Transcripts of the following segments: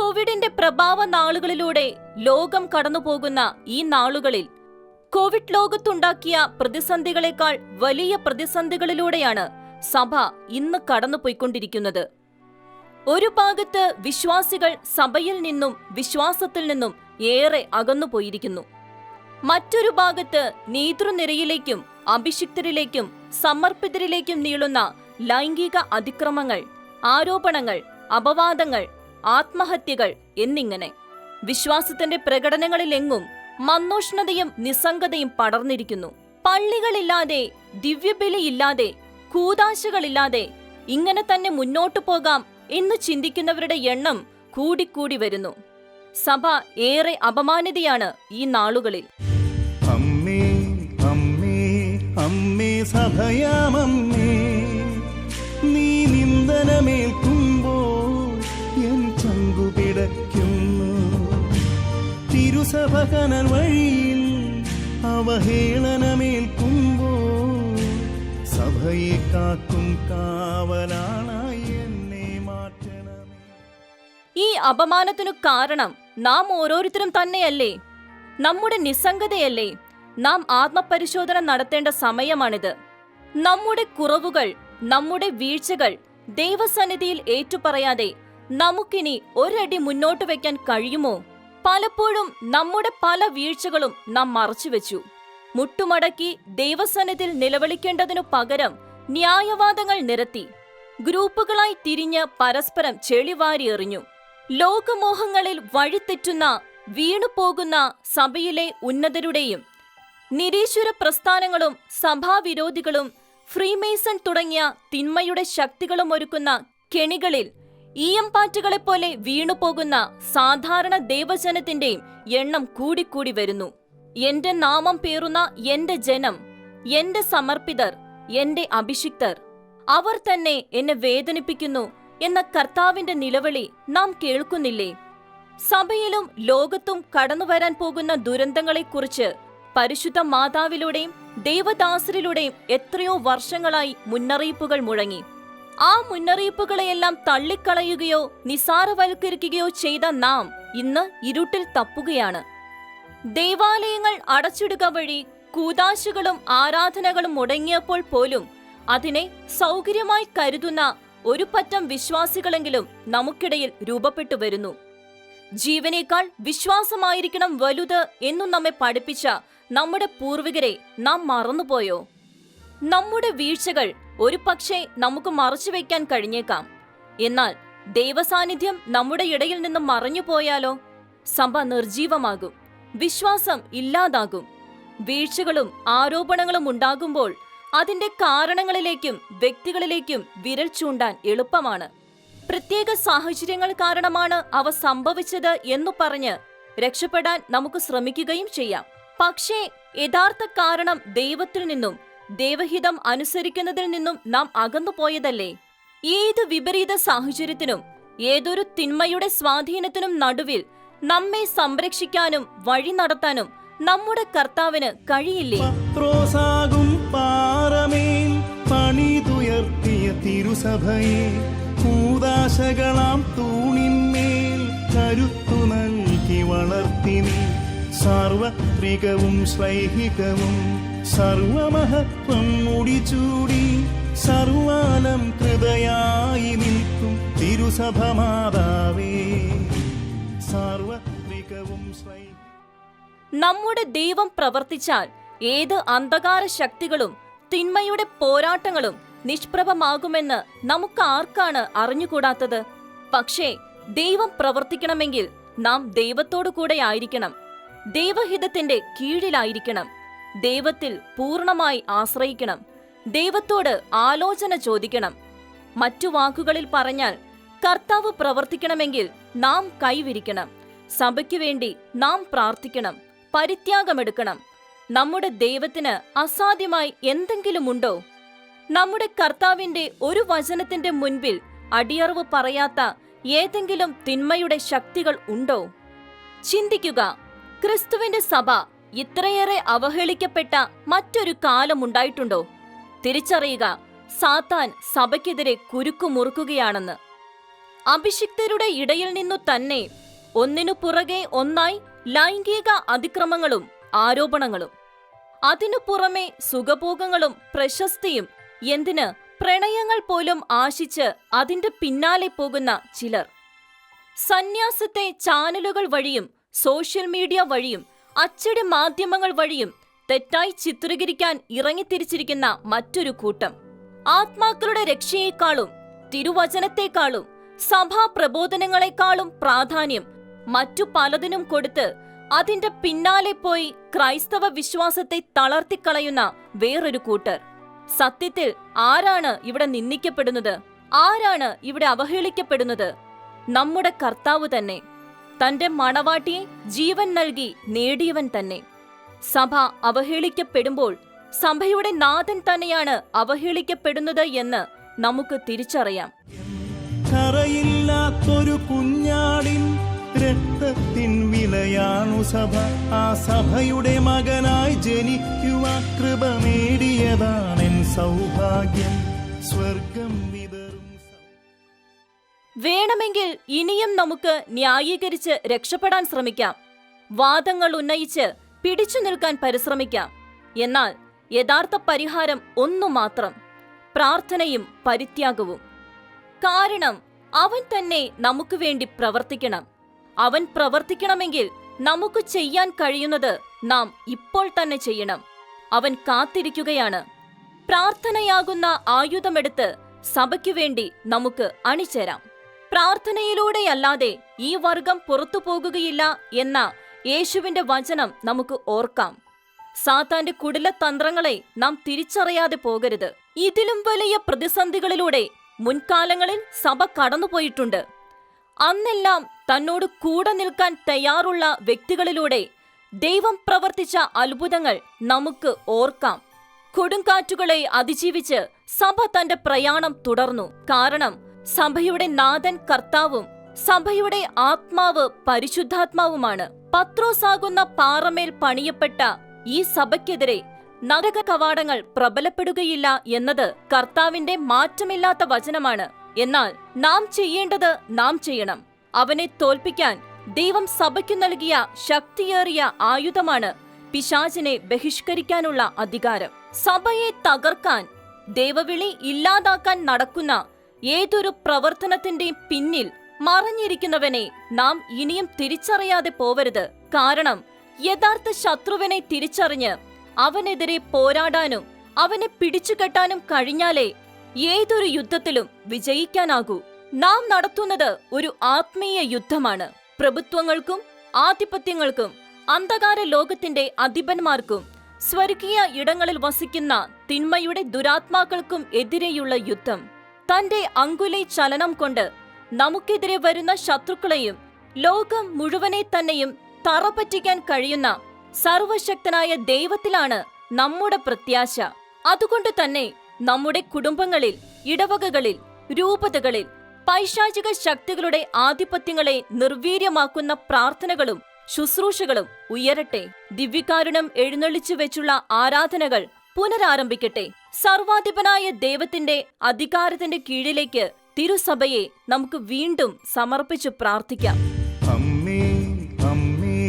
കോവിഡിന്റെ പ്രഭാവ നാളുകളിലൂടെ ലോകം കടന്നുപോകുന്ന ഈ നാളുകളിൽ കോവിഡ് ലോകത്തുണ്ടാക്കിയ പ്രതിസന്ധികളെക്കാൾ വലിയ പ്രതിസന്ധികളിലൂടെയാണ് സഭ ഇന്ന് കടന്നുപോയിക്കൊണ്ടിരിക്കുന്നത്. ഒരു ഭാഗത്ത് വിശ്വാസികൾ സഭയിൽ നിന്നും വിശ്വാസത്തിൽ നിന്നും ഏറെ അകന്നുപോയിരിക്കുന്നു. മറ്റൊരു ഭാഗത്ത് നേതൃനിരയിലേക്കും അഭിഷിക്തരിലേക്കും സമർപ്പിതരിലേക്കും നീളുന്ന ലൈംഗിക അതിക്രമങ്ങൾ ആരോപണങ്ങൾ അപവാദങ്ങൾ ആത്മഹത്യകൾ എന്നിങ്ങനെ. വിശ്വാസത്തിന്റെ പ്രകടനങ്ങളിലെങ്ങും മന്നോഷ്ണതയും നിസ്സംഗതയും പടർന്നിരിക്കുന്നു. പള്ളികളില്ലാതെ ദിവ്യബലിയില്ലാതെ കൂതാശകളില്ലാതെ ഇങ്ങനെ തന്നെ മുന്നോട്ടു പോകാം എന്ന് ചിന്തിക്കുന്നവരുടെ എണ്ണം കൂടിക്കൂടി വരുന്നു. സഭ ഏറെ അപമാനിതയാണ് ഈ നാളുകളിൽ. അമ്മേ അമ്മേ അമ്മേ നീ നിന്ദനമേൽക്കുമ്പോൾ തിരുസഭ കനൽ വഴിയിൽ അവഹേളനമേൽക്കുമ്പോൾ സഭയെ കാക്കും കാവലാണായി എന്നെ മാറ്റണമേ. ഈ അപമാനത്തിനു കാരണം നാം ഓരോരുത്തരും തന്നെയല്ലേ? നമ്മുടെ നിസ്സംഗതയല്ലേ? നാം ആത്മപരിശോധന നടത്തേണ്ട സമയമാണിത്. നമ്മുടെ കുറവുകൾ നമ്മുടെ വീഴ്ചകൾ ദൈവസന്നിധിയിൽ ഏറ്റുപറയാതെ നമുക്കിനി ഒരടി മുന്നോട്ട് വയ്ക്കാൻ കഴിയുമോ? പലപ്പോഴും നമ്മുടെ പല വീഴ്ചകളും നാം മറച്ചുവെച്ചു. മുട്ടുമടക്കി ദൈവസന്നിധിയിൽ നിലവിളിക്കേണ്ടതിനു പകരം ന്യായവാദങ്ങൾ നിരത്തി. ഗ്രൂപ്പുകളായി തിരിഞ്ഞ് പരസ്പരം ചെളിവാരി എറിഞ്ഞു. ലോകമോഹങ്ങളിൽ വഴിതെറ്റുന്ന വീണുപോകുന്ന സഭയിലെ ഉന്നതരുടെയും നിരീശ്വര പ്രസ്ഥാനങ്ങളും സഭാവിരോധികളും ഫ്രീമേസൺ തുടങ്ങിയ തിന്മയുടെ ശക്തികളും ഒരുക്കുന്ന കെണികളിൽ ഈയമ്പാറ്റുകളെപ്പോലെ വീണുപോകുന്ന സാധാരണ ദേവജനത്തിന്റെയും എണ്ണം കൂടിക്കൂടി വരുന്നു. എന്റെ നാമം പേറുന്ന എന്റെ ജനം എന്റെ സമർപ്പിതർ എന്റെ അഭിഷിക്തർ അവർ തന്നെ എന്നെ വേദനിപ്പിക്കുന്നു എന്ന കർത്താവിന്റെ നിലവിളി നാം കേൾക്കുന്നില്ലേ? സഭയിലും ലോകത്തും കടന്നു വരാൻ പോകുന്ന ദുരന്തങ്ങളെക്കുറിച്ച് പരിശുദ്ധ മാതാവിലൂടെയും ദേവദാസരിലൂടെയും എത്രയോ വർഷങ്ങളായി മുന്നറിയിപ്പുകൾ മുഴങ്ങി. ആ മുന്നറിയിപ്പുകളെയെല്ലാം തള്ളിക്കളയുകയോ നിസാരവൽക്കരിക്കുകയോ ചെയ്ത നാം ഇന്ന് ഇരുട്ടിൽ തപ്പുകയാണ്. ദേവാലയങ്ങൾ അടച്ചിടുക വഴി കൂതാശകളും ആരാധനകളും മുടങ്ങിയപ്പോൾ പോലും അതിനെ സൗകര്യമായി കരുതുന്ന ഒരു പറ്റം വിശ്വാസികളെങ്കിലും നമുക്കിടയിൽ രൂപപ്പെട്ടു വരുന്നു. ജീവനേക്കാൾ വിശ്വാസമായിരിക്കണം വലുത് എന്നും നമ്മെ പഠിപ്പിച്ച നമ്മുടെ പൂർവികരെ നാം മറന്നുപോയോ? നമ്മുടെ വീഴ്ചകൾ ഒരു പക്ഷേ നമുക്ക് മറച്ചു വയ്ക്കാൻ കഴിഞ്ഞേക്കാം. എന്നാൽ ദൈവസാന്നിധ്യം നമ്മുടെ ഇടയിൽ നിന്ന് മറഞ്ഞു പോയാലോ? സഭ നിർജീവമാകും വിശ്വാസം ഇല്ലാതാകും. വീഴ്ചകളും ആരോപണങ്ങളും ഉണ്ടാകുമ്പോൾ അതിന്റെ കാരണങ്ങളിലേക്കും വ്യക്തികളിലേക്കും വിരൽ ചൂണ്ടാൻ എളുപ്പമാണ്. പ്രത്യേക സാഹചര്യങ്ങൾ കാരണമാണ് അവ സംഭവിച്ചത് എന്നു പറഞ്ഞ് രക്ഷപ്പെടാൻ നമുക്ക് ശ്രമിക്കുകയും ചെയ്യാം. പക്ഷേ യഥാർത്ഥ കാരണം ദൈവത്തിൽ നിന്നും ദൈവഹിതം അനുസരിക്കുന്നതിൽ നിന്നും നാം അകന്നുപോയതല്ലേ ഏത് വിപരീത സാഹചര്യത്തിനും ഏതൊരു തിന്മയുടെ സ്വാധീനത്തിനും നടുവിൽ നമ്മെ സംരക്ഷിക്കാനും വഴി നടത്താനും നമ്മുടെ കർത്താവിന് കഴിയില്ലേ? പാറമേൽ പണിതുയർത്തിയ കരുത്തു നൽകി വളർത്തിനി സാർവത്രികവും സർവമഹത്വം മുടിച്ചൂടി സർവാലം കൃതയായി നിൽക്കും തിരുസഭ മാതാവേ സാർവത്രികവും നമ്മുടെ ദൈവം പ്രവർത്തിച്ചാൽ ഏത് അന്ധകാര ശക്തികളും തിന്മയുടെ പോരാട്ടങ്ങളും നിഷ്പ്രഭമാകുമെന്ന് നമുക്ക് ആർക്കാണ് അറിഞ്ഞുകൂടാത്തത്? പക്ഷേ ദൈവം പ്രവർത്തിക്കണമെങ്കിൽ നാം ദൈവത്തോടു കൂടെ ആയിരിക്കണം. ദൈവഹിതത്തിന്റെ കീഴിലായിരിക്കണം. ദൈവത്തിൽ പൂർണമായി ആശ്രയിക്കണം. ദൈവത്തോട് ആലോചന ചോദിക്കണം. മറ്റു വാക്കുകളിൽ പറഞ്ഞാൽ കർത്താവ് പ്രവർത്തിക്കണമെങ്കിൽ നാം കൈവിരിക്കണം. സഭയ്ക്കു വേണ്ടി നാം പ്രാർത്ഥിക്കണം. പരിത്യാഗമെടുക്കണം. നമ്മുടെ ദൈവത്തിന് അസാധ്യമായി എന്തെങ്കിലും ഉണ്ടോ നമ്മുടെ കർത്താവിന്റെ ഒരു വചനത്തിന്റെ മുൻപിൽ അടിയറവ് പറയാത്ത ഏതെങ്കിലും തിന്മയുടെ ശക്തികൾ ഉണ്ടോ? ചിന്തിക്കുക. ക്രിസ്തുവിന്റെ സഭ ഇത്രയേറെ അവഹേളിക്കപ്പെട്ട മറ്റൊരു കാലമുണ്ടായിട്ടുണ്ടോ? തിരിച്ചറിയുക സാത്താൻ സഭയ്ക്കെതിരെ കുരുക്കുമുറുക്കുകയാണെന്ന്. അഭിഷിക്തരുടെ ഇടയിൽ നിന്നു തന്നെ ഒന്നിനു പുറകെ ഒന്നായി ലൈംഗിക അതിക്രമങ്ങളും ആരോപണങ്ങളും. അതിനു പുറമെ സുഖഭോഗങ്ങളും പ്രശസ്തിയും എന്തിന് പ്രണയങ്ങൾ പോലും ആശിച്ച് അതിന്റെ പിന്നാലെ പോകുന്ന ചിലർ. സന്യാസത്തെ ചാനലുകൾ വഴിയും സോഷ്യൽ മീഡിയ വഴിയും അച്ചടി മാധ്യമങ്ങൾ വഴിയും തെറ്റായി ചിത്രീകരിക്കാൻ ഇറങ്ങിത്തിരിച്ചിരിക്കുന്ന മറ്റൊരു കൂട്ടം. ആത്മാക്കളുടെ രക്ഷയേക്കാളും തിരുവചനത്തെക്കാളും സഭാ പ്രബോധനങ്ങളെക്കാളും പ്രാധാന്യം മറ്റു പലതിനും കൊടുത്ത് അതിന്റെ പിന്നാലെ പോയി ക്രൈസ്തവ വിശ്വാസത്തെ തളർത്തിക്കളയുന്ന വേറൊരു കൂട്ടർ. സത്യത്തിൽ ആരാണ് ഇവിടെ നിന്ദിക്കപ്പെടുന്നത്? ആരാണ് ഇവിടെ അവഹേളിക്കപ്പെടുന്നത്? നമ്മുടെ കർത്താവ് തന്നെ. തന്റെ മണവാട്ടിയെ ജീവൻ നൽകി നേടിയവൻ തന്നെ. സഭ അവഹേളിക്കപ്പെടുമ്പോൾ സഭയുടെ നാഥൻ തന്നെയാണ് അവഹേളിക്കപ്പെടുന്നത് എന്ന് നമുക്ക് തിരിച്ചറിയാം. കറയില്ലാത്തൊരു കുഞ്ഞാടിൻ രക്തത്തിൻ വിലയാണു സഭ. ആ സഭയുടെ മകനായി ജനിക്കുവാ കൃപ നേടിയതാണെൻ സൗഭാഗ്യം. സ്വർഗം വേണമെങ്കിൽ ഇനിയും നമുക്ക് ന്യായീകരിച്ച് രക്ഷപ്പെടാൻ ശ്രമിക്കാം. വാദങ്ങൾ ഉന്നയിച്ച് പിടിച്ചു നിൽക്കാൻ പരിശ്രമിക്കാം. എന്നാൽ യഥാർത്ഥ പരിഹാരം ഒന്നു മാത്രം പ്രാർത്ഥനയും പരിത്യാഗവും. കാരണം അവൻ തന്നെ നമുക്ക് വേണ്ടി പ്രവർത്തിക്കണം. അവൻ പ്രവർത്തിക്കണമെങ്കിൽ നമുക്ക് ചെയ്യാൻ കഴിയുന്നത് നാം ഇപ്പോൾ തന്നെ ചെയ്യണം. അവൻ കാത്തിരിക്കുകയാണ്. പ്രാർത്ഥനയാകുന്ന ആയുധമെടുത്ത് സഭയ്ക്കു വേണ്ടി നമുക്ക് അണിചേരാം. പ്രാർത്ഥനയിലൂടെയല്ലാതെ ഈ വർഗം പുറത്തു പോകുകയില്ല എന്ന യേശുവിന്റെ വചനം നമുക്ക് ഓർക്കാം. സാത്താന്റെ കുടിലതന്ത്രങ്ങളെ നാം തിരിച്ചറിയാതെ പോകരുത്. ഇതിലും വലിയ പ്രതിസന്ധികളിലൂടെ മുൻകാലങ്ങളിൽ സഭ കടന്നുപോയിട്ടുണ്ട്. അന്നെല്ലാം തന്നോട് കൂടെ നിൽക്കാൻ തയ്യാറുള്ള വ്യക്തികളിലൂടെ ദൈവം പ്രവർത്തിച്ച അത്ഭുതങ്ങൾ നമുക്ക് ഓർക്കാം. കൊടുങ്കാറ്റുകളെ അതിജീവിച്ച് സഭ തന്റെ പ്രയാണം തുടർന്നു. കാരണം സഭയുടെ നാഥൻ കർത്താവും സഭയുടെ ആത്മാവ് പരിശുദ്ധാത്മാവുമാണ്. പത്രോസാകുന്ന പാറമേൽ പണിയപ്പെട്ട ഈ സഭയ്ക്കെതിരെ നരക കവാടങ്ങൾ പ്രബലപ്പെടുകയില്ല എന്നത് കർത്താവിന്റെ മാറ്റമില്ലാത്ത വചനമാണ്. എന്നാൽ നാം ചെയ്യേണ്ടത് നാം ചെയ്യണം. അവനെ തോൽപ്പിക്കാൻ ദൈവം സഭയ്ക്കു നൽകിയ ശക്തിയേറിയ ആയുധമാണ് പിശാചിനെ ബഹിഷ്കരിക്കാനുള്ള അധികാരം. സഭയെ തകർക്കാൻ ദൈവവിളി ഇല്ലാതാക്കാൻ നടക്കുന്ന ഏതൊരു പ്രവർത്തനത്തിന്റെയും പിന്നിൽ മറഞ്ഞിരിക്കുന്നവനെ നാം ഇനിയും തിരിച്ചറിയാതെ പോവരുത്. കാരണം യഥാർത്ഥ ശത്രുവിനെ തിരിച്ചറിഞ്ഞ് അവനെതിരെ പോരാടാനും അവനെ പിടിച്ചുകെട്ടാനും കഴിഞ്ഞാലേ ഏതൊരു യുദ്ധത്തിലും വിജയിക്കാനാകൂ. നാം നടത്തുന്നത് ഒരു ആത്മീയ യുദ്ധമാണ്. പ്രഭുത്വങ്ങൾക്കും ആധിപത്യങ്ങൾക്കും അന്ധകാര ലോകത്തിന്റെ അധിപന്മാർക്കും സ്വർഗീയ ഇടങ്ങളിൽ വസിക്കുന്ന തിന്മയുടെ ദുരാത്മാക്കൾക്കും എതിരെയുള്ള യുദ്ധം. തന്റെ അങ്കുലൈ ചലനം കൊണ്ട് നമുക്കെതിരെ വരുന്ന ശത്രുക്കളെയും ലോകം മുഴുവനെ തന്നെയും തറപറ്റിക്കാൻ കഴിയുന്ന സർവശക്തനായ ദൈവത്തിലാണ് നമ്മുടെ പ്രത്യാശ. അതുകൊണ്ട് തന്നെ നമ്മുടെ കുടുംബങ്ങളിൽ ഇടവകകളിൽ രൂപതകളിൽ പൈശാചിക ശക്തികളുടെ ആധിപത്യങ്ങളെ നിർവീര്യമാക്കുന്ന പ്രാർത്ഥനകളും ശുശ്രൂഷകളും ഉയരട്ടെ. ദിവ്യകാരുണം എഴുന്നള്ളിച്ചു വെച്ചുള്ള ആരാധനകൾ പുനരാരംഭിക്കട്ടെ. സർവാധിപനായ ദൈവത്തിന്റെ അധികാരത്തിന്റെ കീഴിലേക്ക് തിരുസഭയെ നമുക്ക് വീണ്ടും സമർപ്പിച്ച് പ്രാർത്ഥിക്കാം. അമ്മേ അമ്മേ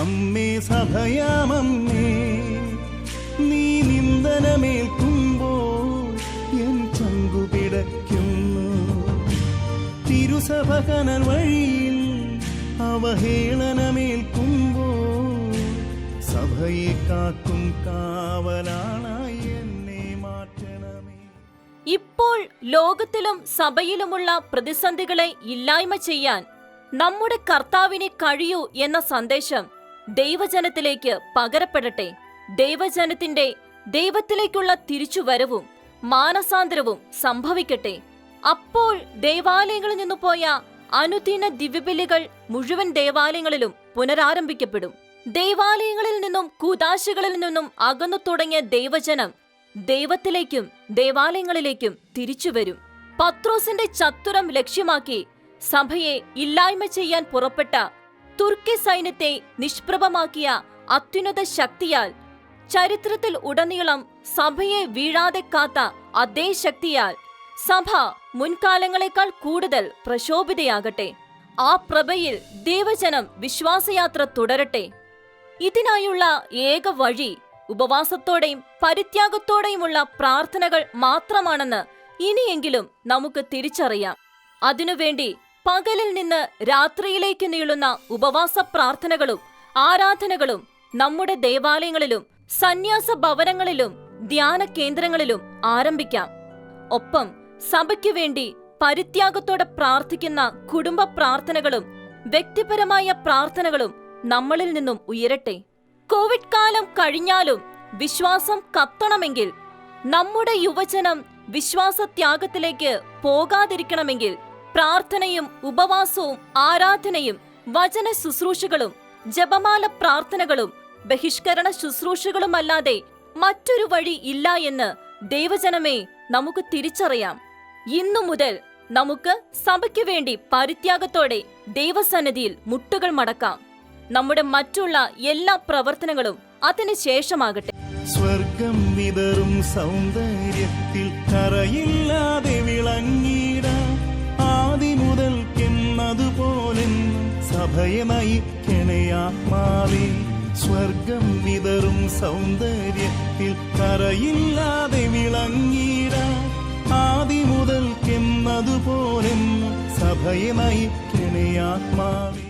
അമ്മേ സഭയാമമ്മേ നീ നിന്ദനമേൽക്കുമ്പോൾ എൻ ചങ്കു പിടയ്ക്കുന്നു. തിരുസഭ കനൽ വഴിയിൽ അവഹേളനമേൽക്കുമ്പോൾ സഭയെ കാക്കും മാറ്റണമേ ഇപ്പോൾ ലോകത്തിലും സഭയിലുമുള്ള പ്രതിസന്ധികളെ ഇല്ലായ്മ ചെയ്യാൻ നമ്മുടെ കർത്താവിനെ കഴിയൂ എന്ന സന്ദേശം ദൈവജനത്തിലേക്ക് പകരപ്പെടട്ടെ. ദൈവജനത്തിന്റെ ദൈവത്തിലേക്കുള്ള തിരിച്ചുവരവും മാനസാന്തരവും സംഭവിക്കട്ടെ. അപ്പോൾ ദേവാലയങ്ങളിൽ നിന്നു പോയ അനുദിന ദിവ്യബലികൾ മുഴുവൻ ദേവാലയങ്ങളിലും പുനരാരംഭിക്കപ്പെടും. ദേവാലയങ്ങളിൽ നിന്നും കൂതാശകളിൽ നിന്നും അകന്നു തുടങ്ങിയ ദൈവജനം ദൈവത്തിലേക്കും ദേവാലയങ്ങളിലേക്കും തിരിച്ചുവരും പത്രോസിന്റെ ചത്തുരം ലക്ഷ്യമാക്കി സഭയെ ഇല്ലായ്മ ചെയ്യാൻ പുറപ്പെട്ട തുർക്കി സൈന്യത്തെ നിഷ്പ്രഭമാക്കിയ അത്യുന്നത ശക്തിയാൽ ചരിത്രത്തിൽ ഉടനീളം സഭയെ വീഴാതെ കാത്ത അതേ ശക്തിയാൽ സഭ മുൻകാലങ്ങളെക്കാൾ കൂടുതൽ പ്രശോഭിതയാകട്ടെ. ആ പ്രഭയിൽ ദൈവജനം വിശ്വാസയാത്ര തുടരട്ടെ. ഇതിനായുള്ള ഏക വഴി ഉപവാസത്തോടെയും പരിത്യാഗത്തോടെയുമുള്ള പ്രാർത്ഥനകൾ മാത്രമാണെന്ന് ഇനിയെങ്കിലും നമുക്ക് തിരിച്ചറിയാം. അതിനുവേണ്ടി പകലിൽ നിന്ന് രാത്രിയിലേക്ക് നീളുന്ന ഉപവാസ പ്രാർത്ഥനകളും ആരാധനകളും നമ്മുടെ ദേവാലയങ്ങളിലും സന്യാസ ഭവനങ്ങളിലും ധ്യാന കേന്ദ്രങ്ങളിലും ആരംഭിക്കാം. ഒപ്പം സഭയ്ക്കു വേണ്ടി പരിത്യാഗത്തോടെ പ്രാർത്ഥിക്കുന്ന കുടുംബ പ്രാർത്ഥനകളും വ്യക്തിപരമായ പ്രാർത്ഥനകളും നമ്മളിൽ നിന്നും ഉയരട്ടെ. കോവിഡ് കാലം കഴിഞ്ഞാലും വിശ്വാസം കത്തണമെങ്കിൽ നമ്മുടെ യുവജനം വിശ്വാസത്യാഗത്തിലേക്ക് പോകാതിരിക്കണമെങ്കിൽ പ്രാർത്ഥനയും ഉപവാസവും ആരാധനയും വചന ശുശ്രൂഷകളും ജപമാല പ്രാർത്ഥനകളും ബഹിഷ്കരണ ശുശ്രൂഷകളുമല്ലാതെ മറ്റൊരു വഴി ഇല്ല എന്ന് ദൈവജനമേ നമുക്ക് തിരിച്ചറിയാം. ഇന്നു മുതൽ നമുക്ക് സഭയ്ക്ക് വേണ്ടി പരിത്യാഗത്തോടെ ദൈവസന്നിധിയിൽ മുട്ടുകൾ മടക്കാം. നമ്മുടെ മറ്റുള്ള എല്ലാ പ്രവർത്തനങ്ങളും അതിനു ശേഷമാകട്ടെ. സ്വർഗം വിതറും സൗന്ദര്യത്തിൽ കറയില്ലാതെ വിളങ്ങീട ആദി മുതൽക്കെന്നതുപോലെ സഭയെ നയിക്കണയാത്മാവേ സ്വർഗം വിതറും സൗന്ദര്യത്തിൽ കറയില്ലാതെ വിളങ്ങീട ആദി മുതൽക്കെന്നതുപോലെ സഭയെ നയിക്കണയാത്മാവേ